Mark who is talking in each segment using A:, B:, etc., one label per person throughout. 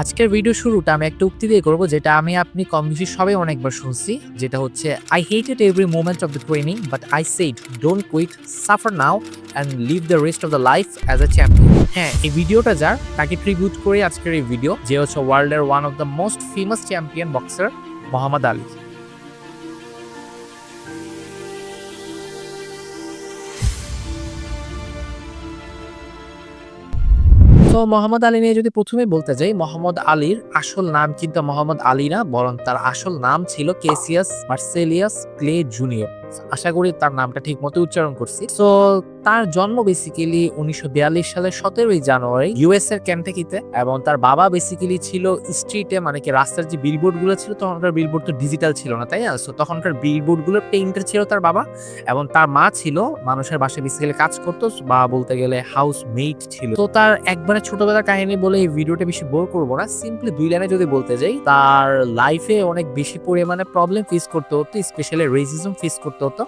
A: আজকের ভিডিও শুরুটা আমি একটা উক্তি দিয়ে করব, যেটা আমি, আপনি কম বেশি সবাই অনেকবার শুনছি, যেটা হচ্ছে I hate hated every moment of the training but I said don't quit suffer now and live the rest of the life as a champion হ্যাঁ এই ভিডিওটা যার, তাকে ট্রিবিউট করে আজকের এই ভিডিও যে হচ্ছে ওয়ার্ল্ডের one of the most famous champion boxer Muhammad Ali. তো মোহাম্মদ আলী নিয়ে যদি প্রথমে বলতে যাই, মোহাম্মদ আলীর আসল নাম কিন্তু মোহাম্মদ আলী না বরং তার আসল নাম ছিল কেসিয়াস মার্সেলিয়াস ক্লে জুনিয়র। আশা করি তার নামটা ঠিক মতো উচ্চারণ করছি। তো তার জন্ম বেসিক্যালি উনিশশো সালের সতেরোই জানুয়ারি ইউএস এর ক্যান্টাকিতে এবং তার বাবা বেসিক্যালি ছিল স্ট্রিটে মানে কি রাস্তার যে বিলবোর্ডগুলো ছিল, তখনকার বিলবোর্ড তো ডিজিটাল ছিল না, তাই না? তো তখনকার বিলবোর্ডগুলোর পেইন্টার ছিল তার বাবা এবং তার মা ছিল মানুষের বাসায় বেসিক্যালি কাজ করতো, বা বলতে গেলে হাউস মেট ছিল। তো তার একবারে ছোটবেলার কাহিনী বলে এই ভিডিওটা বেশি বোর করব না সিম্পলি দুই লাইনে যদি বলতে যাই, তার লাইফে অনেক বেশি পরিমাণে প্রবলেম ফেস করতে হতো স্পেশালি রেসিজম ফেস করতে। হতো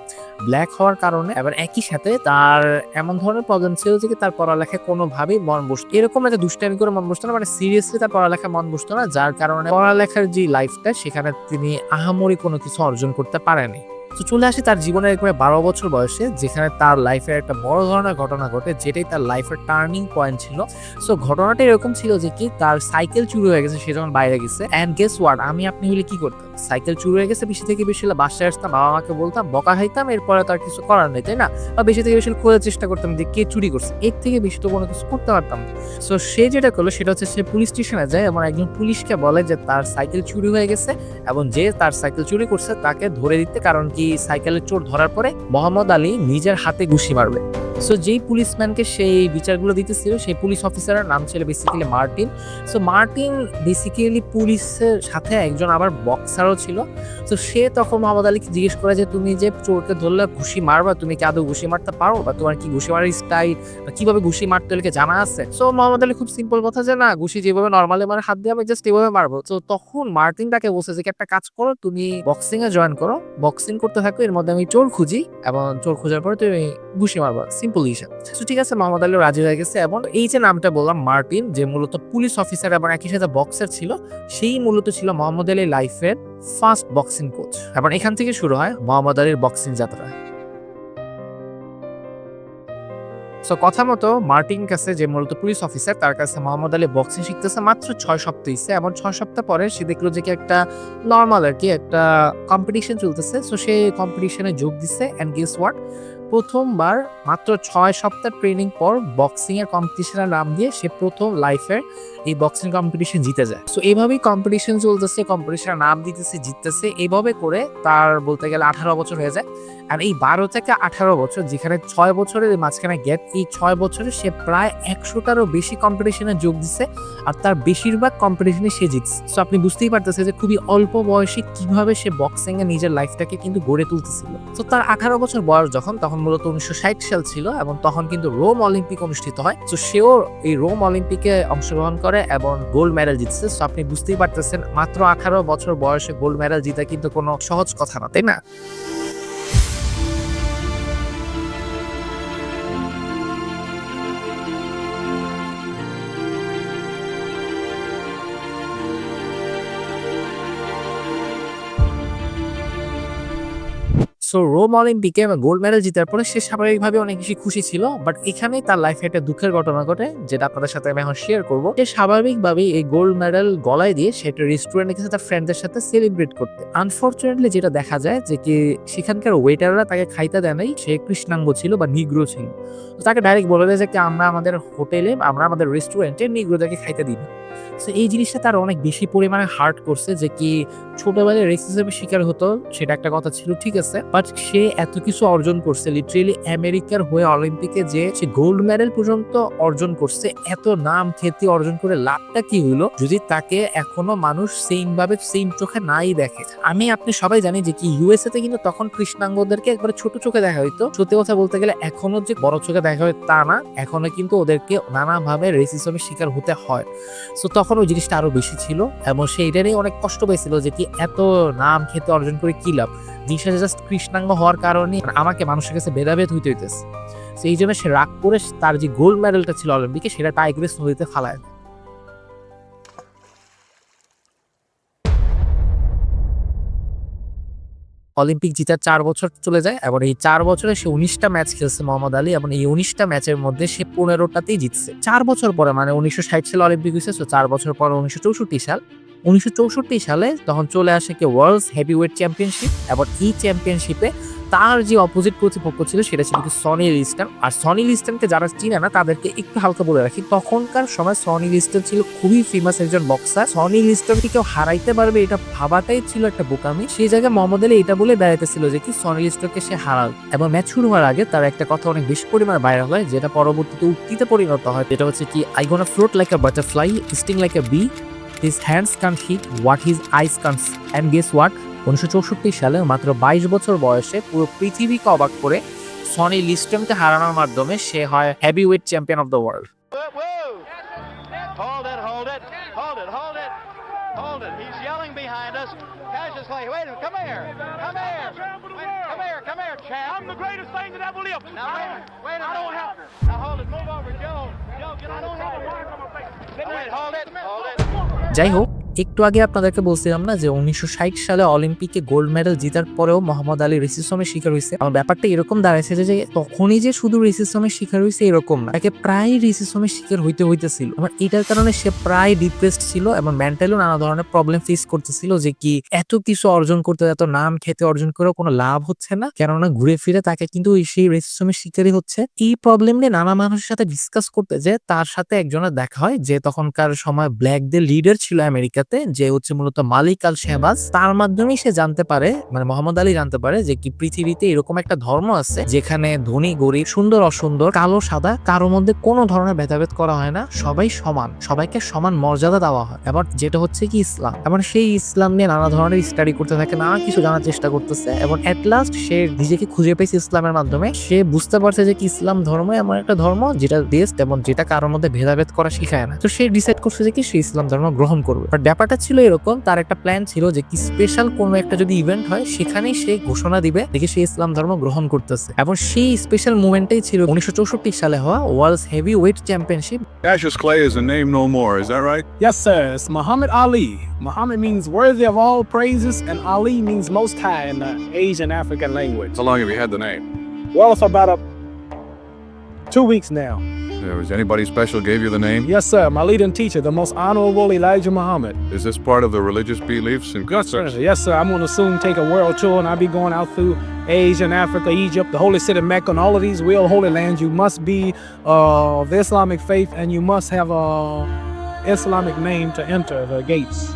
A: ব্ল্যাক হওয়ার কারণে আবার একই সাথে তার এমন ধরনের প্রবলেম ছিল যে তার পড়ালেখায় কোনোভাবেই মন বসতো এরকম একটা দুষ্টামি করে মন বসতো না মানে সিরিয়াসলি তার পড়ালেখায় মন বসতো না, যার কারণে পড়ালেখার যে লাইফটা সেখানে তিনি আহামরি কোনো কিছু অর্জন করতে পারেনি। তো চলে আসে তার জীবনের একবারে বারো বছর বয়সে, যেখানে তার লাইফের একটা বড় ধরনের ঘটনা ঘটে, যেটাই তার লাইফের টার্নিং পয়েন্ট ছিল। সো ঘটনাটা এরকম ছিল যে কি তার সাইকেল চুরি হয়ে গেছে, সে যখন বাইরে গেছে। অ্যান্ড গেস ওয়ার্ড আমি আপনি হলে কি করতাম? সাইকেল চুরি হয়ে গেছে, বেশি থেকে বেশি বাসায় আসতাম, বাবা মাকে বলতাম, বকা খাইতাম, এরপরে তার কিছু করার নেই, তাই না? বা বেশি থেকে বেশি খোঁজার চেষ্টা করতাম যে কে চুরি করছে, এর থেকে বেশি তো কোনো কিছু করতে পারতাম সো সে যেটা করল, সেটা হচ্ছে সে পুলিশ স্টেশনে যায় এবং একজন পুলিশকে বলে যে তার সাইকেল চুরি হয়ে গেছে এবং যে তার সাইকেল চুরি করছে তাকে ধরে দিতে, কারণ কি সাইকেলের চোর ধরার পরে মোহাম্মদ আলী নিজের হাতে ঘুষি মারবে। সো যেই পুলিশম্যানকে সেই বিচারগুলো দিতেছিল, সেই পুলিশ অফিসারের নাম ছিল basically Martin so Martin basically পুলিশের সাথে একজন আবার বক্সারও ছিল। তো সে তখন মোহাম্মদ আলীকে জিজ্ঞেস করে যে, তুমি যে চোরকে ধরলে, ঘুষি মারবা? তুমি কি আদৌ ঘুষি মারতে পারো? বা তোমার কি ঘুষি মারার স্টাইল বা কীভাবে ঘুষি মারতে হলে জানা আছে? সো মোহাম্মদ আলী খুব সিম্পল কথা যে, না, ঘুষি যেভাবে নর্মালি মানে হাত দিয়ে আমি জাস্ট এভাবে মারবো। তো তখন মার্টিন তাকে বলছে যে একটা কাজ করো, তুমি বক্সিং এ জয়েন করো। বক্সিং করতে থাকো, এর মধ্যে আমি চোর খুঁজি এবং চোর খোঁজার পরে তুমি ঘুষি মারবা। সিম্পল হিসাব তো ঠিক আছে, মোহাম্মদ আলী রাজি হয়ে গেছে এবং এই যে নামটা বললাম, মার্টিন, যে মূলত পুলিশ অফিসার এবং একই সাথে বক্সার ছিল, সেই মূলত ছিল মোহাম্মদ আলী লাইফের ফার্স্ট বক্সিং কোচ এবং এখান থেকে শুরু হয় মোহাম্মদ আলীর বক্সিং যাত্রা। সো কথা মতো মার্টিন কাছে যে মূলত পুলিশ অফিসার তার কাছে মোহাম্মদ আলী বক্সিং শিখতেছে মাত্র ছয় সপ্তাহ হইছে এবং ছয় সপ্তাহ পরে সে দেখল যে কি একটা নর্মাল আর কি একটা কম্পিটিশন চলতেছে। সো সে কম্পিটিশনে যোগ দিচ্ছে অ্যান্ড গেস ওয়াট প্রথমবার মাত্র ছয় সপ্তাহ ট্রেনিং পর বক্সিংয়ের কম্পিটিশনের নাম দিয়ে সে প্রথম লাইফের এই বক্সিং কম্পিটিশন জিতে যায়। সো এইভাবেই কম্পিটিশন চলতেছে কম্পিটিশনের নাম দিতেছে, জিততেছে এইভাবে করে তার বলতে গেলে আঠারো বছর হয়ে যায়। আর এই বারো থেকে আঠারো বছর, যেখানে ছয় বছরের মাঝখানে গ্যাপ এই ছয় বছরে সে প্রায় একশোটারও বেশি কম্পিটিশনে যোগ দিচ্ছে আর তার বেশিরভাগ কম্পিটিশনে সে জিতছে। সো আপনি বুঝতেই পারতেছে যে খুবই অল্প বয়সে কীভাবে সে বক্সিং এ নিজের লাইফটাকে কিন্তু গড়ে তুলতেছিল। তো তার আঠারো বছর বয়স যখন, তখন মূলত উনিশশো ষাট সাল ছিল এবং তখন কিন্তু রোম অলিম্পিক অনুষ্ঠিত হয়। তো সেও এই রোম অলিম্পিকে অংশগ্রহণ করে। এবং গোল্ড মেডেল জিতছে। সো আপনি বুঝতেই পারতেছেন, মাত্র আঠারো বছর বয়সে গোল্ড মেডেল জিতা কিন্তু কোনো সহজ কথা না, তাই না? সো রোম অলিম্পিকে গোল্ড মেডেল জিতার পরে সে স্বাভাবিকভাবে অনেক বেশি খুশি ছিল বাট এখানেই তার লাইফে একটা দুঃখের ঘটনা ঘটে, যেটা আপনাদের সাথে আমি এখন শেয়ার করব। সে স্বাভাবিকভাবে এই গোল্ড মেডেল গলায় দিয়ে সে একটা রেস্টুরেন্টে গেছে তার ফ্রেন্ডদের সাথে সেলিব্রেট করতে। আনফর্চুনেটলি যেটা দেখা যায় যে কি সেখানকার ওয়েটাররা তাকে খাইতে দেয় নাই, সে কৃষ্ণাঙ্গ ছিল বা নিগ্রো ছিল। তাকে ডাইরেক্ট বলে দেয় যে আমরা আমাদের হোটেলে, আমরা আমাদের রেস্টুরেন্টে নিগ্রোদেরকে খাইতে দিই না। তো এই জিনিসটা তার অনেক বেশি পরিমাণে হার্ট করছে যে কি ছোটবেলায় রেসিজমের শিকার হতো, সেটা একটা কথা ছিল, ঠিক আছে? বাট সে এত কিছু অর্জন করছে লিটারেলি আমেরিকার হয়ে অলিম্পিকে যে সে গোল্ড মেডেল পর্যন্ত অর্জন করছে, এত নাম খ্যাতি অর্জন করে লাভটা কি হইল যদি তাকে এখনও মানুষ সেম ভাবে সেম চোখে নাই দেখে। আমি, আপনি সবাই জানি যে কি ইউএসএ তে কিন্তু তখন কৃষ্ণাঙ্গদেরকে একবারে ছোট চোখে দেখা হইতো। সত্যি কথা বলতে গেলে এখনও যে বড় চোখে দেখা হয় তা না, এখনও কিন্তু ওদেরকে নানাভাবে রেসিজমের শিকার হতে হয়। সো তখন ওই জিনিসটা আরও বেশি ছিল, এবং সে এটা নিয়ে অনেক কষ্ট পেয়েছিল যে কি এত নাম খেতে অর্জন করে কি লাভ? নিশা জাস্ট কৃষ্ণাঙ্গ হওয়ার কারণে আমাকে মানুষের কাছে ভেদাভেদ হইতে হইতেছে। সেই জন্য সে রাগ করে তার যে গোল্ড মেডেলটা ছিল অলিম্পিকে, সেটা টাইগ্রেস নদীতে ফালায় অলিম্পিক জিতার চার বছর চলে যায় এবং এই চার বছরে সে উনিশটা ম্যাচ খেলছে মোহাম্মদ আলী এবং এই উনিশটা ম্যাচের মধ্যে সে পনেরোটাতেই জিতছে। চার বছর পরে মানে উনিশশো ষাট সালে অলিম্পিক হয়েছে চার বছর পরে উনিশশো চৌষট্টি সাল উনিশশো চৌষট্টি সালে তখন চলে আসে কি ওয়ার্ল্ড হেভিওয়েট চ্যাম্পিয়নশিপ এবং এই চ্যাম্পিয়নশিপে তার যে অপোজিট প্রতিপক্ষ ছিল সেটা ছিল সনি লিস্টন আর সনি লিস্টনকে যারা চিনে না, তাদেরকে একটু হালকা বলে রাখি, তখনকার সময় সনি লিস্টন ছিল খুবই ফেমাস একজন বক্সার সনি লিস্টনকে কেউ হারাইতে পারবে এটা ভাবাটাই ছিল একটা বোকামি। সেই জায়গায় মোহাম্মদ আলী এটা বলে বেড়াইতেছিল যে কি সনি লিস্টনকে সে হারাল। এবং ম্যাচ শুরু হওয়ার আগে তার একটা কথা অনেক বেশি পরিমাণে ভাইরাল হয়, যেটা পরবর্তীতে উক্তিতে পরিণত হয়। যেটা হচ্ছে কি I gonna float like a butterfly sting like a bee his hands can't hit what his eyes can and guess what উনিশশো চৌষট্টি সালে মাত্র বাইশ বছর বয়সে পুরো পৃথিবীকে অবাক করে সনি লিস্টনকে হারানোর মাধ্যমে সে হয় heavyweight champion of the world
B: Woo! Hold it, hold it, hold it, hold it, hold it. He's yelling behind us. Cassius Clay, wait a minute, come here, come here, come here, come here, champ.
C: I'm the greatest thing that ever lived.
B: Now wait, a minute,
C: I don't have.
B: Now hold it, move over, Joe. Joe, get
C: I
B: on
C: don't
B: the
C: have a
B: side.
C: mark on my face.
B: Oh, wait, hold it, hold it.
A: যাই হোক একটু আগে আপনাদেরকে বলছিলাম না যে উনিশশো ষাট সালে অলিম্পিকে গোল্ড মেডেল জিতার পরেও মোহাম্মদ আলী রেসিসমের শিকার হয়েছে। আমার ব্যাপারটা এরকম দাঁড়াইছে যে তখনই যে শুধু রেসিসমের শিকার হয়েছে এরকম না। তাকে প্রায় রেসিসমের শিকার হইতে হইতেছিল। আমার এটার কারণে সে প্রায় ডিপ্রেসড ছিল এবং মেন্টালিও নানা ধরনের প্রবলেম ফেস করতেছিল যে কি এত কিছু অর্জন করতে, এত নাম খেতে অর্জন করেও কোনো লাভ হচ্ছে না। কেননা ঘুরে ফিরে তাকে কিন্তু সেই রেসিসমের শিকারই হচ্ছে। এই প্রবলেম নিয়ে নানা মানুষের সাথে ডিসকাস করতে যে তার সাথে একজনের দেখা হয় যে তখনকার সময় ব্ল্যাকদের লিডার ছিল আমেরিকাতে যে হচ্ছে মূলত মালিক আল শেহবাজ তার মাধ্যমেই সে জানতে পারে মানে মোহাম্মদ আলী জানতে পারে যে কি পৃথিবীতে এরকম একটা ধর্ম আছে যেখানে ধনী, গরিব, সুন্দর, অসুন্দর, কালো, সাদা কারোর মধ্যে কোনো ধরনের ভেদাভেদ করা হয় না, সবাই সমান, সবাইকে সমান মর্যাদা দেওয়া হয়। এবার যেটা হচ্ছে কি ইসলাম, এবার সেই ইসলাম নিয়ে নানা ধরনের স্টাডি করতে থাকে, নানা কিছু জানার চেষ্টা করতেছে এবং এট লাস্ট সে নিজেকে খুঁজে পেয়েছে ইসলামের মাধ্যমে। সে বুঝতে পারছে যে কি ইসলাম ধর্ম এমন একটা ধর্ম যেটা বেস্ট এবং যেটা কারোর মধ্যে ভেদাভেদ করা শিখায় না। তো সে ডিসাইড করছে যে কি সে ইসলাম ধর্ম গ্রহণ করবে। ব্যাপারটা ছিল এরকম তার একটা প্ল্যান ছিল যে কি স্পেশাল কোনো একটা যদি ইভেন্ট হয় সেখানেই সে ঘোষণা দিবে দেখে সে ইসলাম ধর্ম গ্রহণ করতেছে এবং সেই স্পেশাল মুভমেন্টটাই ছিল উনিশশো চৌষট্টি সালে হওয়া world heavyweight championship
D: Cassius Clay is a name no more, is that right?
C: Yes, sir. It's Muhammad Ali. Muhammad means worthy of all praises, and Ali means most high in the Asian African language.
D: How long have you had the name?
C: Well, it's about a two weeks now.
D: Uh, Was anybody special gave you the name?
C: Yes, sir. My leading teacher, the most honorable Elijah Muhammad.
D: Is this part of the religious beliefs and customs?
C: Yes, sir. I'm going to soon take a world tour, and I'll be going out through Asia and Africa, Egypt, the holy city of Mecca, and all of these real holy lands. You must be uh, of the Islamic faith, and you must have a Islamic name to enter the gates.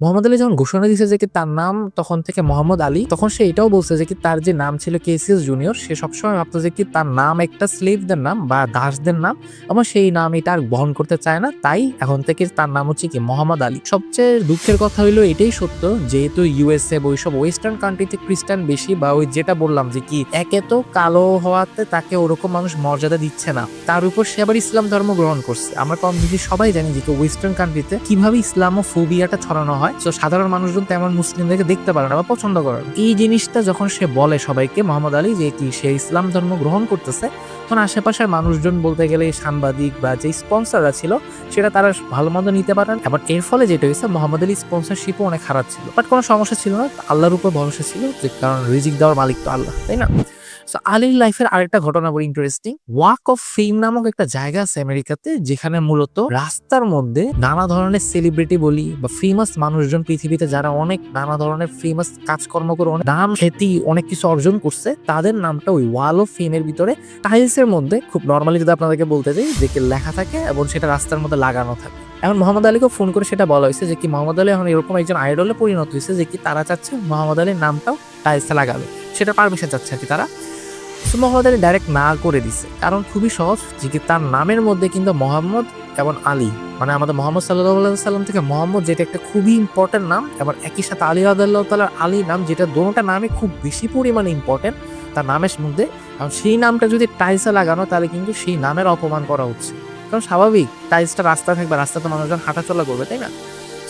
A: Muhammad Ali যখন ঘোষণা দিয়েছে যে কি তার নাম তখন থেকে মোহাম্মদ আলী, তখন সে এটাও বলছে যে কি তার যে নাম ছিল কেসিএস জুনিয়র, সে সবসময় ভাবতো যে কি তার নাম একটা স্লেভদের নাম বা দাসদের নাম এবং সেই নাম এটা আর বহন করতে চায় না, তাই এখন থেকে তার নাম হচ্ছে কি মোহাম্মদ আলী। সবচেয়ে দুঃখের কথা হইল এটাই সত্য, যেহেতু ইউএসএ বা ওইসব ওয়েস্টার্ন কান্ট্রিতে খ্রিস্টান বেশি বা ওই যেটা বললাম যে কি একে তো কালো হওয়াতে তাকে ওরকম মানুষ মর্যাদা দিচ্ছে না, তার উপর সে আবার ইসলাম ধর্ম গ্রহণ করছে। আমরা কম বেশি সবাই জানি যে ওয়েস্টার্ন কান্ট্রিতে কীভাবে ইসলাম ও ফোবিয়াটা ছড়ানো হয় তো সাধারণ মানুষজন তেমন মুসলিমদেরকে দেখতে পারে না বা পছন্দ করে না। এই জিনিসটা যখন সে বলে সবাইকে, মোহাম্মদ আলী, যে কি সে ইসলাম ধর্ম গ্রহণ করতেছে, তখন আশেপাশের মানুষজন বলতে গেলে সাংবাদিক বা যে স্পন্সররা ছিল, সেটা তারা ভালো মন্দ নিতে পারেন এবার এর ফলে যেটা হয়েছে, মোহাম্মদ আলী স্পন্সরশিপও অনেক খারাপ ছিল। বাট কোনো সমস্যা ছিল না, আল্লাহর উপর ভরসা ছিল যে, কারণ রিজিক দেওয়ার মালিক তো আল্লাহ, তাই না? সো আলীর লাইফের আরেকটা ঘটনা বড় ইন্টারেস্টিং ওয়াক অফ ফেম নামক একটা জায়গা আছে আমেরিকাতে, যেখানে মূলত রাস্তার মধ্যে নানা ধরনের সেলিব্রিটি বলি বা ফেমাস মানুষজন পৃথিবীতে যারা অনেক নানা ধরনের ফেমাস কাজকর্ম করে, অনেক নাম খ্যাতি, অনেক কিছু অর্জন করছে, তাদের নামটা ওই ওয়াল অফ ফেমের ভিতরে টাইলস এর মধ্যে, খুব নর্মালি যদি আপনাদেরকে বলতে চাই যে লেখা থাকে এবং সেটা রাস্তার মধ্যে লাগানো থাকে। এখন মোহাম্মদ আলীকে ফোন করে সেটা বলা হয়েছে যে কি মোহাম্মদ আলী এখন এরকম একজন আইডলে পরিণত হয়েছে যে কি তারা চাচ্ছে মোহাম্মদ আলীর নামটাও টাইলসে লাগাবে। সেটা পারমিশন চাচ্ছে আর কি তারা। সো মোহাম্মদ আলী ডাইরেক্ট না করে দিছে। কারণ খুবই সহজ যে কি তার নামের মধ্যে কিন্তু মোহাম্মদ এবং আলী। মানে আমাদের মোহাম্মদ সাল্লাহ সাল্লাম থেকে মোহাম্মদ যেটা একটা খুবই ইম্পর্টেন্ট নাম এবং একই সাথে আলী আদাল্লাহ তালার আলী নাম যেটা দোনোটা নামে খুব বেশি পরিমাণে ইম্পর্টেন্ট তার নামের মধ্যে। কারণ সেই নামটা যদি টাইলসে লাগানো তাহলে কিন্তু সেই নামের অপমান করা হচ্ছে। কারণ স্বাভাবিক, টাইলসটা রাস্তা থাকবে রাস্তাতে মানুষজন হাঁটাচলা করবে, তাই না?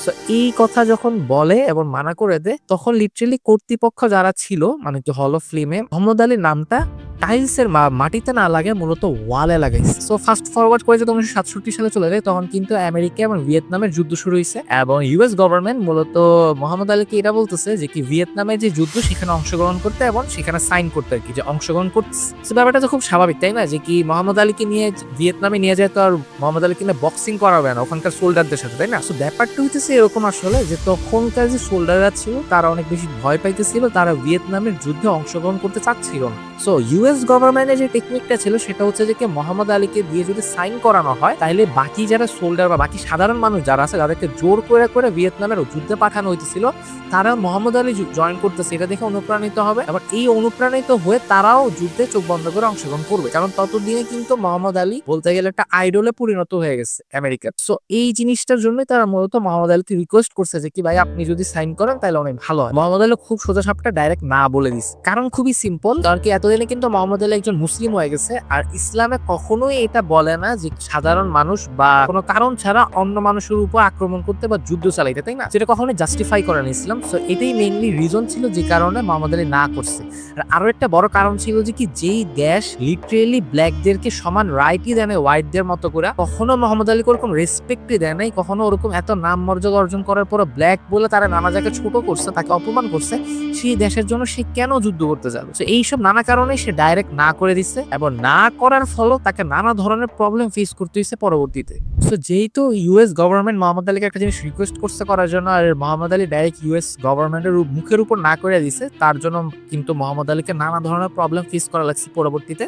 A: তো এই কথা যখন বলে এবং মানা করে দেয়, তখন লিটারেলি কর্তৃপক্ষ যারা ছিল মানে হল অফ ফিল্মে মোহাম্মদ আলীর নামটা টাইলসের মাটিতে না লাগে, মূলত ওয়ালে লাগাইছে। সো ফাস্ট ফরওয়ার্ড করে যখন উনিশশো সাতষট্টি সালে চলে যায়, তখন কিন্তু আমেরিকা এবং ভিয়েতনামের যুদ্ধ শুরু হয়েছে এবং ইউএস গভর্নমেন্ট মূলত মোহাম্মদ আলীকে এটা বলতেছে যে কি, ভিয়েতনামে যে যুদ্ধ, সেখানে অংশগ্রহণ করতে এবং সেখানে সাইন করতে আর কি, যে অংশগ্রহণ করতে So, ব্যাপারটা তো খুব স্বাভাবিক, তাই না? যে কি, মোহাম্মদ আলীকে নিয়ে ভিয়েতনামে নিয়ে যায় তো আর মোহাম্মদ আলীকে নিয়ে বক্সিং করাবে না, ওখানকার সোল্ডারদের সাথে, তাই না? সো ব্যাপারটা হইতেছে এরকম আসলে যে তখনকার যে সোল্ডাররা ছিল, তারা অনেক বেশি ভয় পাইতেছিল, তারা ভিয়েতনামের যুদ্ধে অংশগ্রহণ করতে চাচ্ছিল না। সো ইউএস গভর্নমেন্টের যে টেকনিকটা ছিল, সেটা হচ্ছে যে কি মোহাম্মদ আলীকে দিয়ে যদি সাইন করানো হয় তাহলে বাকি যারা সোল্ডার বা বাকি সাধারণ মানুষ যারা আছে যাদেরকে জোর করে করে ভিয়েতনামের যুদ্ধে পাঠানো হইতেছিল। তারা মোহাম্মদ আলী জয়েন করতেছে, এটা দেখে অনুপ্রাণিত হবে। আবার এই অনুপ্রাণিত হয়ে তারাও যুদ্ধে চোখ বন্ধ করে অংশগ্রহণ করবে। কারণ ততদিনে কিন্তু মোহাম্মদ আলী বলতে গেলে একটা আইডলে পরিণত হয়ে গেছে আমেরিকার সো এই জিনিসটার জন্যই তারা মূলত মোহাম্মদ আলীকে রিকোয়েস্ট করছে যে কি, ভাই, আপনি যদি সাইন করেন তাহলে অনেক ভালো হয়। মোহাম্মদ আলী খুব সোজা সাপটা ডাইরেক্ট না বলে দিছে। কারণ খুবই সিম্পল কারণ কি এতদিনে কিন্তু মোহাম্মদ আলী একজন মুসলিম হয়ে গেছে, আর ইসলামে কখনোই এটা বলে না যে সাধারণ মানুষ বা কোনো কারণ ছাড়া অন্য মানুষের উপর আক্রমণ করতে বা যুদ্ধ চালাইতে, তাই না? যেটা কখনোই জাস্টিফাই করে না ইসলাম। সো এটাই মেইনলি রিজন ছিল যে কারণে মোহাম্মদ আলী না করছে। আর আরও একটা বড় কারণ ছিল যে কি, যেই দেশ লিটারেলি ব্ল্যাকদেরকে সমান রাইটই দেয় না হোয়াইটদের মতো করে, কখনো মোহাম্মদ আলীকে ওরকম রেসপেক্টই দেয় নাই, কখনো ওরকম এত নাম মর্যাদা অর্জন করার পর ব্ল্যাক বলে তারা নানা জায়গায় ছোট করছে, তাকে অপমান করছে, সেই দেশের জন্য সে কেন যুদ্ধ করতে যাবে? তো এইসব নানা কারণে সে ডাইরেক্ট না করে দিচ্ছে এবং না করার ফলে তাকে নানা ধরনের প্রবলেম ফেস করতে হয়েছে পরবর্তীতে। তো যেহেতু ইউএস গভর্নমেন্ট মোহাম্মদ আলীকে একটা জিনিস রিকোয়েস্ট করছে করার জন্য আর মোহাম্মদ আলী ডাইরেক্ট ইউএস গভর্নমেন্টের মুখের উপর না করে দিছে, তার জন্য কিন্তু মোহাম্মদ আলীকে নানা ধরনের প্রবলেম ফেস করা লাগছে পরবর্তীতে।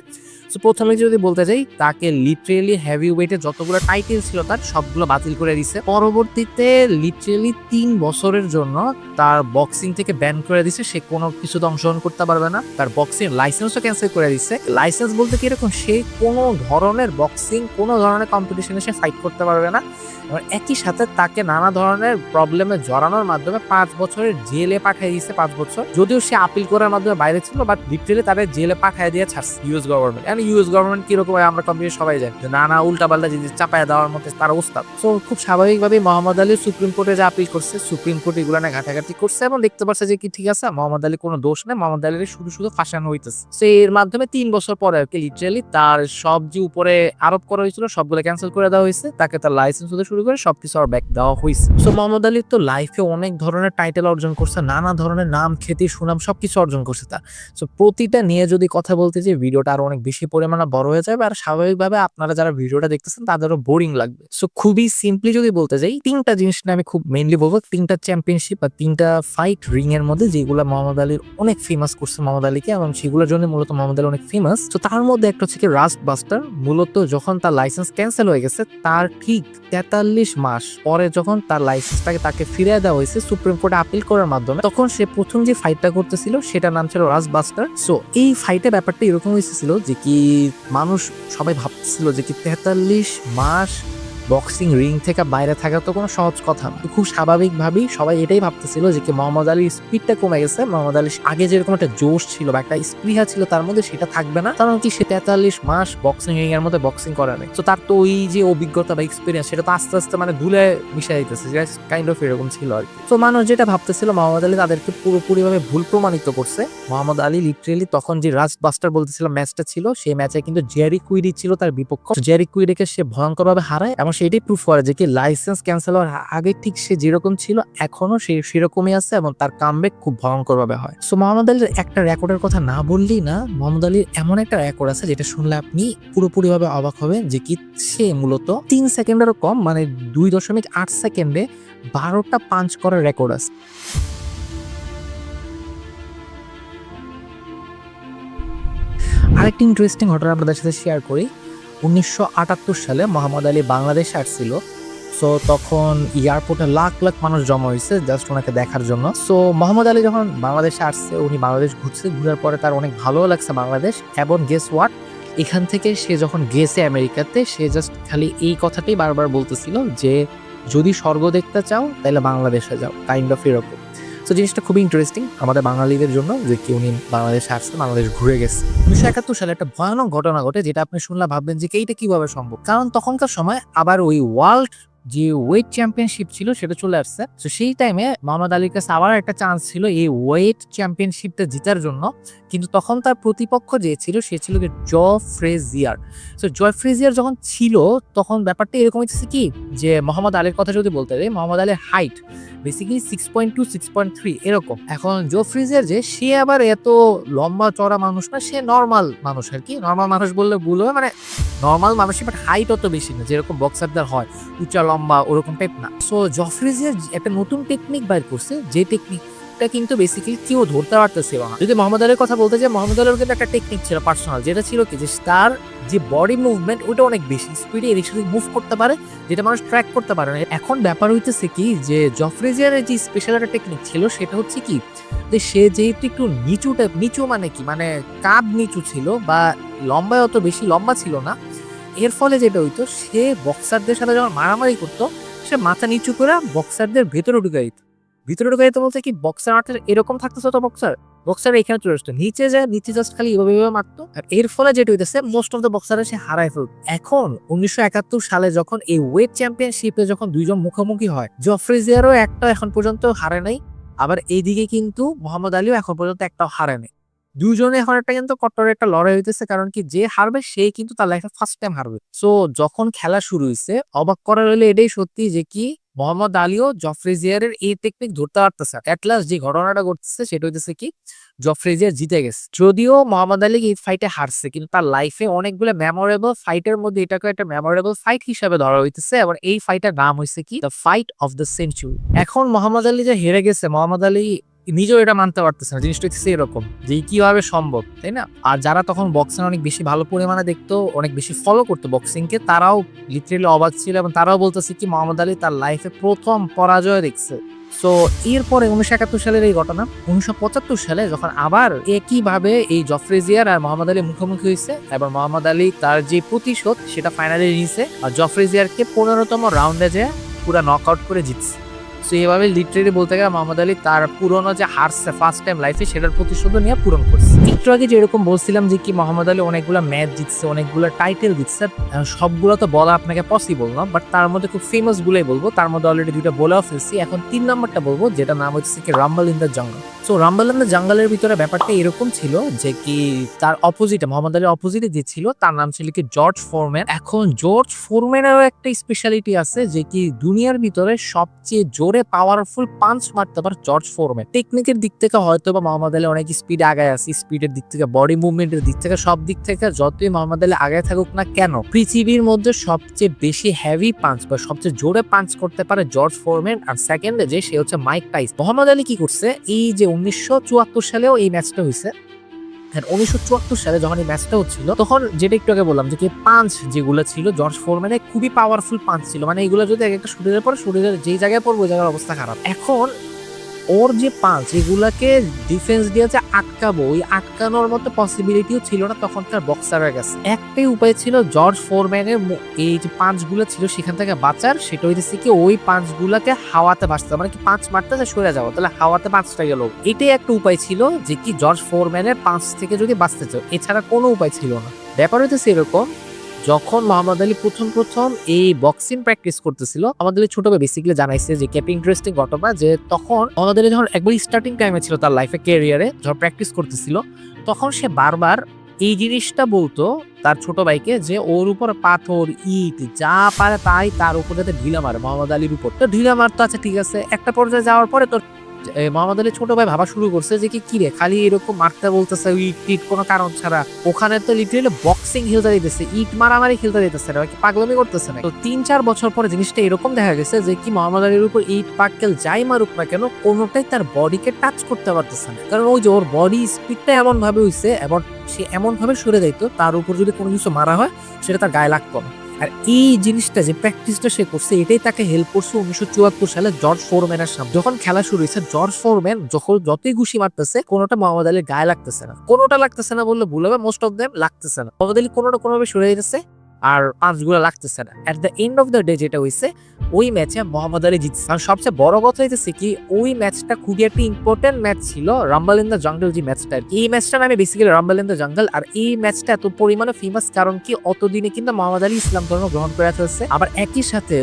A: তো প্রথমে যদি বলতে যাই, তাকে লিটারেলি হেভি ওয়েটে যতগুলো টাইটেল ছিল তার সবগুলো বাতিল করে দিছে। পরবর্তীতে লিটারেলি তিন বছরের জন্য তার বক্সিং থেকে ব্যান করে দিছে, সে কোনো কিছুতে অংশগ্রহণ করতে পারবে না। তার বক্সিং লাইসেন্সও ক্যান্সেল করে দিছে। লাইসেন্স বলতে কীরকম সে কোনো ধরনের বক্সিং কোনো ধরনের কম্পিটিশনে সে ফাইট করতে পারবে না। এবং একই সাথে তাকে নানা ধরনের প্রবলেমে জড়ানোর মাধ্যমে পাঁচ বছরের জেলে পাঠিয়ে দিয়েছে, পাঁচ বছর। যদিও সে আপিল করার মাধ্যমে বাইরে ছিল বাট লিটারেলি তাদের জেলে পাঠিয়ে দিয়ে ছাড়ছে US government and US government কীরকম আমরা কম্পিউটার সবাই জানি। নানা উল্টা পাল্টা জিনিস চাপায় দেওয়ার মধ্যে তার উস্তাদ তো খুব স্বাভাবিকভাবেই মোহাম্মদ আলী সুপ্রিম কোর্টে যে আপিল করছে, সুপ্রিম কোর্ট এগুলো না ঘাটাঘাটি করছে এবং দেখতে পাচ্ছে যে কি ঠিক আছে। মোহাম্মদ আলী কোনো দোষ নেই, মোহাম্মদ আলীর শুধু শুধু ফাঁসানো হইতেছে। তো এর মাধ্যমে তিন বছর পরে আর কি লিটারালি তার সব যে উপরে আরোপ করা হয়েছিল, সবগুলো ক্যান্সেল করে দেওয়া হয়েছে। তাকে তার লাইসেন্স হতে শুরু করে সবকিছু আর ব্যাক দেওয়া হয়েছে। সো মোহাম্মদ আলী তো লাইফে অনেক ধরনের টাইটেল অর্জন করছে, নানা ধরনের নাম, খ্যাতি, সুনাম সবকিছু অর্জন করছে তার। সো প্রতিটা নিয়ে যদি কথা বলতে যে ভিডিওটা আরও অনেক বেশি পরিমাণে বড় হয়ে যাবে। আর স্বাভাবিকভাবে আপনারা যারা ভিডিওটা দেখতেছেন, তাদেরও বোরিং লাগবে। সো খুবই সিম্পলি যদি বলতে যাই, তিনটা জিনিস নিয়ে আমি খুব মেইনলি বলব। তিনটা চ্যাম্পিয়নশিপ বা তিনটা ফাইট রিং এর মধ্যে যেগুলো মোহাম্মদ আলীর অনেক ফেমাস করছে মোহাম্মদ আলীকে, এবং সেগুলোর জন্য মূলত আলী অনেক ফেমাস তো তার মধ্যে একটা হচ্ছে কি রাস্ট বাস্টার মূলত যখন তার লাইসেন্স ক্যান্সেল হয়ে গেছে, তার ঠিক তেতাল্লিশ মাস পরে যখন তার লাইসেন্সটাকে তাকে ফিরিয়ে দেওয়া হয়েছে সুপ্রিম কোর্টে আপিল করার মাধ্যমে, তখন সে প্রথম যে ফাইটটা করতেছিল, সেটার নাম ছিল রাজ বাস্টার সো এই ফাইটের ব্যাপারটা এরকম হয়েছিল যে কি মানুষ সবাই ভাবছিল যে কি তেতাল্লিশ মাস বক্সিং রিং থেকে বাইরে থাকা তো কোনো সহজ কথা না। খুব স্বাভাবিকভাবেই সবাই এটাই ভাবতেছিল যে কি মোহাম্মদ আলীর স্পিডটা কমে গেছে। মোহাম্মদ আলী আগে যেরকম একটা জোশ ছিল বা একটা স্পৃহা ছিল, তার মধ্যে সেটা থাকবে না। কারণ কি সে তেতাল্লিশ মাস বক্সিং রিং এর মধ্যে বক্সিং করে নেই। তো তার তো ওই যে অভিজ্ঞতা বা এক্সপিরিয়েন্স সেটা তো আস্তে আস্তে মানে ধুলে মিশে যাইতেছে যেটা কাইন্ড অফ এরকম ছিল আর কি। তো মানুষ যেটা ভাবতেছিল, মোহাম্মদ আলী তাদেরকে পুরোপুরিভাবে ভুল প্রমাণিত করছে। মোহাম্মদ আলী লিটারেলি তখন যে রাজ বাস্টার বলতেছিল ম্যাচটা ছিল, সেই ম্যাচে কিন্তু জেরি কুইডি ছিল তার বিপক্ষ। জেরি কুইডিকে সে ভয়ঙ্করভাবে হারায় এবং সেটাই প্রুফ করে যে কি লাইসেন্স ক্যান্সেল হওয়ার আগে ঠিক সে যেরকম ছিল, এখনও সে সেরকমই আছে এবং তার কামব্যাক খুব ভয়ঙ্কর ভাবে হয়। সো মোহাম্মদ আলীর একটা রেকর্ডের কথা না বললেই না, মোহাম্মদ আলীর এমন একটা রেকর্ড আছে যেটা শুনলে আপনি পুরোপুরি ভাবে অবাক হবেন যে কি সে মূলত তিন সেকেন্ডেরও কম মানে দুই দশমিক আট সেকেন্ডে বারোটা পাঞ্চ করার রেকর্ড আছে। আরেকটি ইন্টারেস্টিং ঘটনা আপনাদের সাথে শেয়ার করি। উনিশশো আটাত্তর সালে মোহাম্মদ আলী বাংলাদেশে আসছিল। সো তখন এয়ারপোর্টে লাখ লাখ মানুষ জমা হয়েছে জাস্ট ওনাকে দেখার জন্য। সো মোহাম্মদ আলী যখন বাংলাদেশে আসছে, উনি বাংলাদেশ ঘুরছে, ঘুরার পরে তার অনেক ভালো লাগছে বাংলাদেশ। এবং গেস ওয়াট এখান থেকে সে যখন গেছে আমেরিকাতে, সে জাস্ট খালি এই কথাটাই বারবার বলতেছিল যে, যদি স্বর্গ দেখতে চাও, তাহলে বাংলাদেশে যাও। কাইন্ড অফ এরকম। তো জিনিসটা খুবই ইন্টারেস্টিং আমাদের বাঙালিদের জন্য যে কি উনি বাংলাদেশে আসছে বাংলাদেশ ঘুরে গেছে। উনিশশো একাত্তর সালে একটা ভয়ানক ঘটনা ঘটে যেটা আপনি শুনলে ভাববেন যে এইটা কীভাবে সম্ভব? কারণ তখনকার সময় আবার ওই ওয়ার্ল্ড যে ওয়েট চ্যাম্পিয়নশিপ ছিল সেটা চলে আসছে। তো সেই টাইমে মোহাম্মদ আলীর কাছে আবার একটা চান্স ছিল এই ওয়েট চ্যাম্পিয়নশিপটা জেতার জন্য। কিন্তু তখন তার প্রতিপক্ষ যে ছিল, সে ছিল কি জ ফ্রেজিয়ার সো জয় ফ্রেজিয়ার যখন ছিল, তখন ব্যাপারটা এরকম হচ্ছে কি যে মোহাম্মদ আলীর কথা যদি বলতে যাই, মোহাম্মদ আলীর height basically six point two six point three এরকম। এখন জো ফ্রিজের যে, সে আবার এত লম্বা চড়া মানুষ না, সে নর্মাল মানুষ আর কি। নর্মাল মানুষ বললে ভুল হবে মানে নর্মাল মানুষই বাট হাইট অত বেশি না, যেরকম বক্সারদের হয়। উঁচা লম্বা ওরকম টাইপ না। সো জফ্রিজের একটা নতুন টেকনিক বাইর করছে, যে টেকনিকটা কিন্তু বেসিক্যালি কেউ ধরতে পারতেছিল না। যদি মোহাম্মদ আলীর কথা বলতে যাই, মোহাম্মদ আলীর কিন্তু একটা টেকনিক ছিল পার্সোনাল যেটা ছিল কি যে তার যে বডি মুভমেন্ট ওটা অনেক বেশি স্পিডে এদিক সেদিক মুভ করতে পারে, যেটা মানুষ ট্র্যাক করতে পারে না। এখন ব্যাপার হইতেছে কি যে জফ্রিজিয়ারের যে স্পেশাল একটা টেকনিক ছিল, সেটা হচ্ছে কি যে, সে যেহেতু একটু নিচু টাইপ নিচু মানে কি? মানে কাঁধ নিচু ছিল বা লম্বায় অত বেশি লম্বা ছিল না এর ফলে যেটা হইতো, সে বক্সারদের সাথে যখন মারামারি করতো, সে মাথা নিচু করে বক্সারদের ভেতরে ঢুকে দিত ভিতরে ঢুকে দিতে বলতে কি বক্সার মারতে এরকম থাকতেছে তো বক্সার বক্সার এখানে চলে আসতো। নিচে যায়, নিচে জাস্ট খালি এভাবে এভাবে মারতো। আর এর ফলে যেটা হইতেছে মোস্ট অফ দ্য বক্সারে সে হারায় ফেলত। এখন, উনিশশো একাত্তর সালে যখন এই ওয়েট চ্যাম্পিয়নশিপে যখন দুইজন মুখোমুখি হয় জফ্রিজিয়ারও একটা এখন পর্যন্ত হারে নাই। আবার এইদিকে কিন্তু মোহাম্মদ আলীও এখন পর্যন্ত একটাও হারে নাই। দুজনে এখন একটা কিন্তু কট্টর একটা লড়াই হইতেছে, কারণ কি যে হারবে সে কিন্তু তার লাইফে ফার্স্ট টাইম হারবে। সো যখন খেলা শুরু হয়েছে অবাক করার হলে এটাই সত্যি যে কি মোহাম্মদ আলীও জফ্রিজিয়ারের এই টেকনিক ধরতে পারতেছে অ্যাটলাস্ট যে ঘটনাটা ঘটতেছে সেটা হইতেছে কি জফ্রিজিয়ার জিতে গেছে। যদিও মোহাম্মদ আলী এই ফাইটে হারছে, কিন্তু তার লাইফে অনেকগুলো মেমোরেবল ফাইটের মধ্যে এটাকে একটা মেমোরেবল ফাইট হিসাবে ধরা হইতেছে এবং এই ফাইটের নাম হয়েছে কি the fight of the century এখন মোহাম্মদ আলী যে হেরে গেছে, মোহাম্মদ আলী নিজেও এটা মানতে পারতেছে না, জিনিসটা হচ্ছে এরকম যে কীভাবে সম্ভব, তাই না? আর যারা তখন বক্সিং অনেক বেশি ভালো পরিমাণে দেখতো, অনেক বেশি ফলো করতো বক্সিংকে তারাও লিটারেলি অবাক ছিল এবং তারাও বলতেছে কি, মোহাম্মদ আলী তার লাইফে প্রথম পরাজয় দেখছে। সো এরপরে উনিশশো একাত্তর সালের এই ঘটনা, উনিশশো পঁচাত্তর সালে যখন আবার একইভাবে এই জফরেজিয়ার আর মোহাম্মদ আলী মুখোমুখি হয়েছে এবং মোহাম্মদ আলী তার যে প্রতিশোধ, সেটা ফাইনালে নিয়েছে, আর জফরেজিয়ারকে পনেরোতম রাউন্ডে যে পুরো নক আউট করে জিতছে। সো এভাবে লিটারেলি বলতে গেলে মোহাম্মদ আলী তার পুরনো যে হারছে ফার্স্ট টাইম লাইফে সেটার প্রতিশোধ নিয়ে পূরণ করছে। একটু আগে যেরকম বলছিলাম যে কি মোহাম্মদ আলী অনেকগুলো ম্যাচ জিতছে অনেকগুলো টাইটেল জিতছে সবগুলো তো বলা আপনাকে পসিবল না বাট তার মধ্যে খুব ফেমাস গুলোই বলব। তার মধ্যে অলরেডি দুইটা বলেও ফেলছি। এখন তিন নম্বরটা বলব যেটা নাম হচ্ছে কি rumble in the jungle so rumble in the জঙ্গলের ভিতরে ব্যাপারটা এরকম ছিল যে কি তার অপোজিটে মোহাম্মদ আলীর অপোজিটে যে ছিল, তার নাম ছিল কি জর্জ ফোরম্যান এখন জর্জ ফোরম্যানেরও একটা স্পেশালিটি আছে যে কি দুনিয়ার ভিতরে সবচেয়ে জোরে পাওয়ারফুল পাঞ্চ মারতে পারে জর্জ ফোরম্যান টেকনিকের দিক থেকে হয়তো বা মোহাম্মদ আলী অনেক স্পিড আগায় আছে স্পিডের দিক থেকে বডি মুভমেন্টের দিক থেকে, সব দিক থেকে যতই মোহাম্মদ আলী আগে থাকুক না কেন, পৃথিবীর মধ্যে সবচেয়ে বেশি হেভি পাঞ্চ বা সবচেয়ে জোরে পাঞ্চ করতে পারে জর্জ ফোরম্যান আর সেকেন্ডে যে, সে হচ্ছে মাইক টাইস মোহাম্মদ আলী কি করছে? এই যে উনিশশো চুয়াত্তর সালেও এই ম্যাচটা হয়েছে। উনিশশো চুয়াত্তর সালে যখন এই ম্যাচটা হচ্ছিল তখন যেটা একটু আগে বললাম যে কি পাঞ্চ যেগুলো ছিল, জর্জ ফোর মানে খুবই পাওয়ারফুল পাঞ্চ ছিল। মানে এগুলো যদি এক একটা শরীরের পরে শরীরের যেই জায়গায় পড়বে, ওই জায়গার অবস্থা খারাপ। এখন ওর যে পাঞ্চ এগুলাকে ডিফেন্স দিয়ে যে আটকাবো, ওই আটকানোর মতো পসিবিলিটিও ছিল না, তখনকার বক্সারের কাছে একটাই উপায় ছিল জর্জ ফোরম্যানের এই যে পাঞ্চগুলো ছিল সেখান থেকে বাঁচার, সেটা হইতেছে কি ওই পাঞ্চগুলোকে হাওয়াতে ভাসতে মানে কি পাঁচ মারতে সরে যাব। তাহলে হাওয়াতে পাঁচটা গেল। এটাই একটা উপায় ছিল যে কি জর্জ ফোরম্যানের পাঁচ থেকে যদি বাঁচতে চাও। এছাড়া কোনো উপায় ছিল না। ব্যাপার হইতেছে এরকম যখন মোহাম্মদ আলী প্রথম প্রথম এই বক্সিং প্র্যাকটিস করতেছিল, আমাদের ছোট বেসিক্যালি জানাইছে যে ক্যাপ ইন্টারেস্টিং ঘটনা যে তখন মোহাম্মদ আলী যখন একবার স্টার্টিং টাইমে ছিল তার লাইফে ক্যারিয়ারে যখন প্র্যাকটিস করতেছিল, তখন সে বারবার এই জিনিসটা বলতো তার ছোট ভাইকে যে ওর উপর পাথর, ইট যা পারে তাই তার উপর যাতে ঢিলা মারে, মোহাম্মদ আলীর উপর। তো ঢিলা মারতো আচ্ছা ঠিক আছে, একটা পর্যায়ে যাওয়ার পরে তোর মোহাম্মদ আলী ছোট ভাই ভাবা শুরু করছে যে কি কিরে খালি এরকম মারতে বলতেছে ইট টিট কোনো কারণ ছাড়া। ওখানে তো লিটারেলি বক্সিং খেলতে দিতেছে, ইট মারামারি খেলতে দিতেছে না পাগলামি করতেছে না তো তিন, চার বছর পরে জিনিসটা এরকম দেখা গেছে যে কি মোহাম্মদ আলীর উপর ইট পাক্কেল যাই মারুক না কেন, কোনোটাই তার বডিকে টাচ করতে পারতেছে না। কারণ ওই যে ওর বডি স্পিডটা এমন ভাবে হইছে এবং সে এমন ভাবে সরে যাইতো, তার উপর যদি কোনো কিছু মারা হয়, সেটা তার গায়ে লাগতো না। আর এই জিনিসটা যে প্র্যাকটিসটা সে করছে, এটাই তাকে হেল্প করছে উনিশশো চুয়াত্তর সালে জর্জ ফোরম্যানের সামনে। যখন খেলা শুরু হয়েছে, জর্জ ফোরম্যান যখন যতই ঘুষি মারতেছে, কোনোটা মোহাম্মদ আলীর গায়ে লাগতেছে না। কোনোটা লাগতেছে না বললে ভুল হবে মোস্ট অফ দেম লাগতেছে না। মোহাম্মদ আলী কোনোটা কোনোভাবে সরে যেতেছে আর পাঁচগুলো লাগতেছে না। At the end of the day যেটা হয়েছে ওই ম্যাচে মোহাম্মদ আলী জিতছে। আর সবচেয়ে বড় কথা হয়েছে কি, ওই ম্যাচটা খুবই একটা ইম্পর্টেন্ট ম্যাচ ছিল রাম্বাল ইন দ্য জঙ্গল যে ম্যাচটা আর কি। এই ম্যাচটা নামে বেসিক্যালি রাম্বাল ইন দ্য জঙ্গল আর এই ম্যাচটা এত পরিমাণে ফেমাস কারণ কি, অতদিনে কিন্তু মোহাম্মদ আলী ইসলাম ধর্ম গ্রহণ করে ফেলছে আবার একই সাথে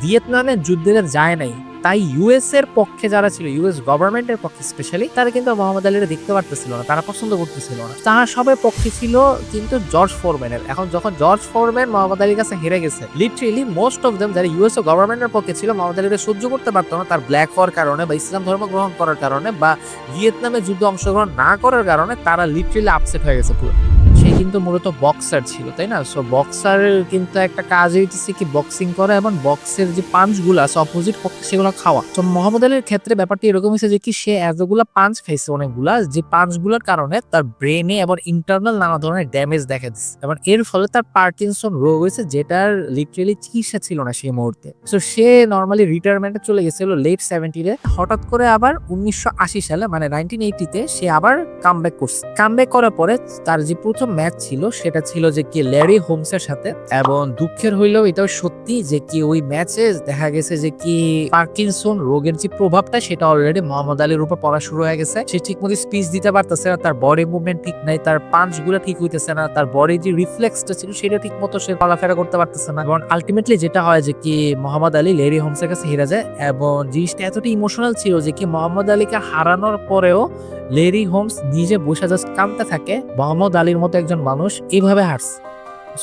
A: ভিয়েতনামের যুদ্ধে যায় নাই। তাই ইউএস এর পক্ষে যারা ছিল ইউএস গভর্নমেন্টের পক্ষে স্পেশালি তারা কিন্তু মোহাম্মদ আলীর দেখতে পারতেছিল না, তারা পছন্দ করতেছিল না। তারা সবাই পক্ষে ছিল কিন্তু জর্জ ফোরম্যানের এখন যখন জর্জ ফোরম্যান মোহাম্মদ আলীর কাছে হেরে গেছে লিটারেলি মোস্ট অফ দেম যারা ইউএস গভর্নমেন্টের পক্ষে ছিল, মোহাম্মদ আলীর সহ্য করতে পারতো না তার ব্ল্যাক হওয়ার কারণে বা ইসলাম ধর্ম গ্রহণ করার কারণে বা ভিয়েতনামে যুদ্ধে অংশগ্রহণ না করার কারণে তারা লিটারেলি আপসেট হয়ে গেছে পুরো। কিন্তু মূলত বক্সার ছিল, তাই না? সো বক্সার কিন্তু একটা কাজ হইতেছে কি বক্সিং করা এবং বক্সের যে পাঞ্চগুলো আছে অপোজিট পক্ষে সেগুলো খাওয়া। তো মোহাম্মদ আলীর ক্ষেত্রে ব্যাপারটা এরকম হয়েছে যে কি, সে এতগুলা পাঞ্চ খাইছে অনেকগুলা, যে পাঞ্চগুলোর কারণে তার ব্রেনে এবং ইন্টারনাল নানা ধরনের ড্যামেজ দেখা দিচ্ছে এবং এর ফলে তার পার্কিনসন রোগ হয়েছে যেটার লিটারেলি চিকিৎসা ছিল না সেই মুহূর্তে। সো সে নর্মালি রিটায়ারমেন্টে চলে গেছিল লেট সেভেন্টিতে হঠাৎ করে আবার উনিশশো আশি সালে মানে নাইনটিন এইটিতে সে আবার কামব্যাক করছে। কামব্যাক করার পরে তার যে প্রথম ম্যাচ ছিল, সেটা ছিল যে কি ল্যারি হোমসের সাথে, এবং দুঃখের হইলেও এটাও সত্যি যে কি ওই ম্যাচে দেখা গেছে যে কি পার্কিনসন রোগের যে প্রভাবটা, সেটা অলরেডি মোহাম্মদ আলীর উপর পড়া শুরু হয়ে গেছে। সে ঠিক মতো স্পিচ দিতে পারতেছে না, তার বডি মুভমেন্ট ঠিক নাই, তার পাঞ্চগুলো ঠিক হইতেছে না, তার বডি যে রিফ্লেক্সটা ছিল, সেটা ঠিক মতো সে চলাফেরা করতে পারতেছে না। এবং আলটিমেটলি যেটা হয় যে কি মোহাম্মদ আলী লেরি হোমসের কাছে হেরে যায়, এবং জিনিসটা এতটা ইমোশনাল ছিল যে কি মোহাম্মদ আলীকে হারানোর পরেও লেরি হোমস নিজে বসে জাস্ট কামতে থাকে। মোহাম্মদ আলীর মতো একজন মানুষ এইভাবে হারছে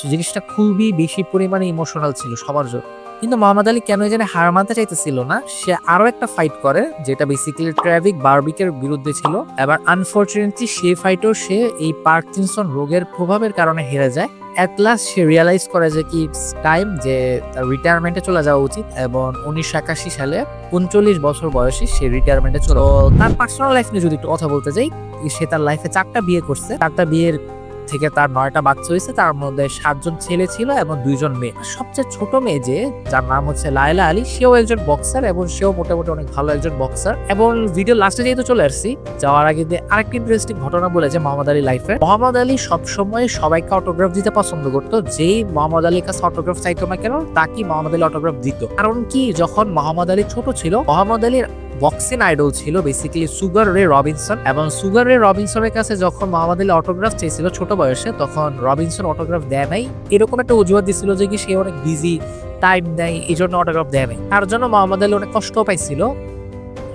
A: জিনিসটা খুবই বেশি পরিমাণে ইমোশনাল ছিল সবার জন্য। কিন্তু মোহাম্মদ আলী কেন যেন হার মানতে চাইতেছিল না? সে আরও একটা ফাইট করে, যেটা বেসিক্যালি ট্রাভিক বার্বিকের বিরুদ্ধে ছিল। এবার আনফর্চুনেটলি সেই ফাইটও সে এই পার্কিনসন রোগের প্রভাবের কারণে হেরে যায়। অ্যাট লাস্ট সে রিয়ালাইজ করে যে কি টাইম যে তার রিটায়ারমেন্টে চলে যাওয়া উচিত এবং উনিশশো একাশি সালে উনচল্লিশ বছর বয়সে সে রিটায়ারমেন্টে চলে তার পার্সোনাল লাইফ নিয়ে যদি একটু কথা বলতে যাই, সে তার লাইফে চারটা বিয়ে করছে। চারটা বিয়ের থেকে তার নয়টা বাচ্চা হয়েছে, তার মধ্যে সাতজন ছেলে ছিল এবং দুইজন মেয়ে। সবচেয়ে ছোট মেয়ে যে, যার নাম হচ্ছে লায়লা আলী, সেও একজন বক্সার এবং সেও মোটামুটি অনেক ভালো একজন বক্সার এবং ভিডিও লাস্টে যেহেতু চলে আসছি, যাওয়ার আগে দিয়ে আরেকটা ইন্টারেস্টিং ঘটনা বলেছে মোহাম্মদ আলী লাইফে মোহাম্মদ আলী সবসময় সবাইকে অটোগ্রাফ দিতে পছন্দ করতো, যেই মোহাম্মদ আলীর কাছে অটোগ্রাফ চাইতো না কেন তাকে মোহাম্মদ আলী অটোগ্রাফ দিত। কারণ কি, যখন মোহাম্মদ আলী ছোট ছিল, মোহাম্মদ আলীর বক্সিং আইডল ছিল বেসিক্যালি সুগার রে রবিনসন এবং সুগার রে রবিনসনের কাছে যখন মোহাম্মদ আলী অটোগ্রাফ চেয়েছিল ছোট বয়সে, তখন রবিনসন অটোগ্রাফ দেয় নাই। এরকম একটা অজুহাত দিছিল যে কি সে অনেক বিজি টাইম দেয় এই জন্য অটোগ্রাফ দেয় নাই। তার জন্য মোহাম্মদ আলী অনেক কষ্ট পাইছিল।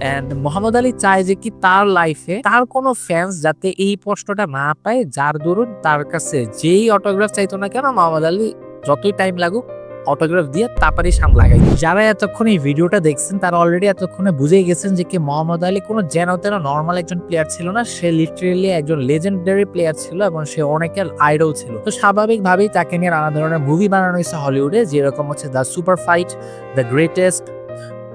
A: অ্যান্ড মোহাম্মদ আলী চায় যে কি তার লাইফে তার কোনো ফ্যান্স যাতে এই কষ্টটা না পায়, যার দরুন তার কাছে যেই অটোগ্রাফ চাইতো না কেন মোহাম্মদ আলী যতই টাইম লাগুক অটোগ্রাফ দিয়ে তারপরে সাম লাগাই যারা এতক্ষণ এই ভিডিওটা দেখছেন, তারা অলরেডি এতক্ষণে বুঝে গেছেন যে কি মোহাম্মদ আলী কোনো যেন তেন নর্মাল একজন প্লেয়ার ছিল না, সে লিটারেলি একজন লেজেন্ডারি প্লেয়ার ছিল এবং সে অনেকের আইডল ছিল। তো স্বাভাবিকভাবেই তাকে নিয়ে নানা ধরনের মুভি বানানো হয়েছে হলিউডে যেরকম হচ্ছে the super fight the greatest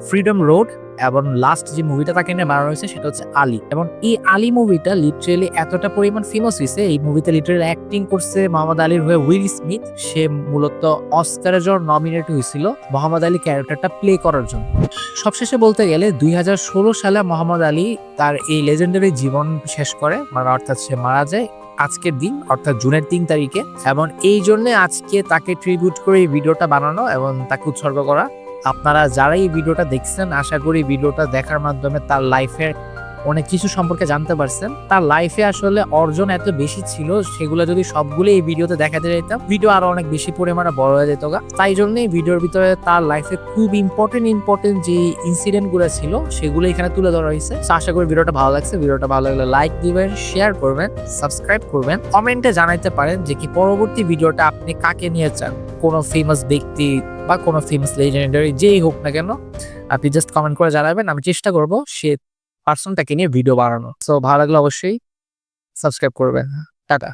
A: freedom road এবং লাস্ট যে মুভিটা তাকে নিয়ে বানানো হয়েছে সেটা হচ্ছে আলী। এবং এই আলী মুভিটা লিটারেলি এতটা পরিমাণ ফেমাস হয়েছে, এই মুভিতে লিটারেলি অ্যাক্টিং করছে মোহাম্মদ আলীর হয়ে উইল স্মিথ। সে মূলত অস্কারের জন্য নমিনেট হয়েছিল মোহাম্মদ আলী ক্যারেক্টারটা প্লে করার জন্য। সবশেষে বলতে গেলে দুই হাজার ষোলো সালে মোহাম্মদ আলী তার এই লেজেন্ডারি জীবন শেষ করে মানে অর্থাৎ সে মারা যায় আজকের দিন, অর্থাৎ জুনের তিন তারিখে। এবং এই জন্য আজকে তাকে ট্রিবিউট করে এই ভিডিওটা বানানো এবং তাকে উৎসর্গ করা আপনারা যারাই এই ভিডিওটা দেখছেন আশা করি ভিডিওটা দেখার মাধ্যমে তার লাইফের অনেক কিছু সম্পর্কে জানতে পারছেন। তার লাইফে আসলে অর্জন এত বেশি ছিল, সেগুলো যদি সবগুলো এই ভিডিওতে দেখাতে যেতাম ভিডিও আরও অনেক বেশি পরিমাণে বড় হয়ে যেত গা। তাই জন্যই ভিডিওর ভিতরে তার লাইফে খুব ইম্পর্টেন্ট ইম্পর্টেন্ট যে ইনসিডেন্টগুলো ছিল, সেগুলো এখানে তুলে ধরা হয়েছে। আশা করি ভিডিওটা ভালো লাগছে। ভিডিওটা ভালো লাগলে লাইক দিবেন শেয়ার করবেন সাবস্ক্রাইব করবেন। কমেন্টে জানাইতে পারেন যে কি পরবর্তী ভিডিওটা আপনি কাকে নিয়ে চান? কোনো ফেমাস ব্যক্তি বা কোনো ফেমাস লেজেন্ডারি যেই হোক না কেন, আপনি জাস্ট কমেন্ট করে জানাবেন। আমি চেষ্টা করব সে পার্সনটাকে নিয়ে ভিডিও বানানো। সো ভালো লাগলে অবশ্যই সাবস্ক্রাইব করবেন। টাটা।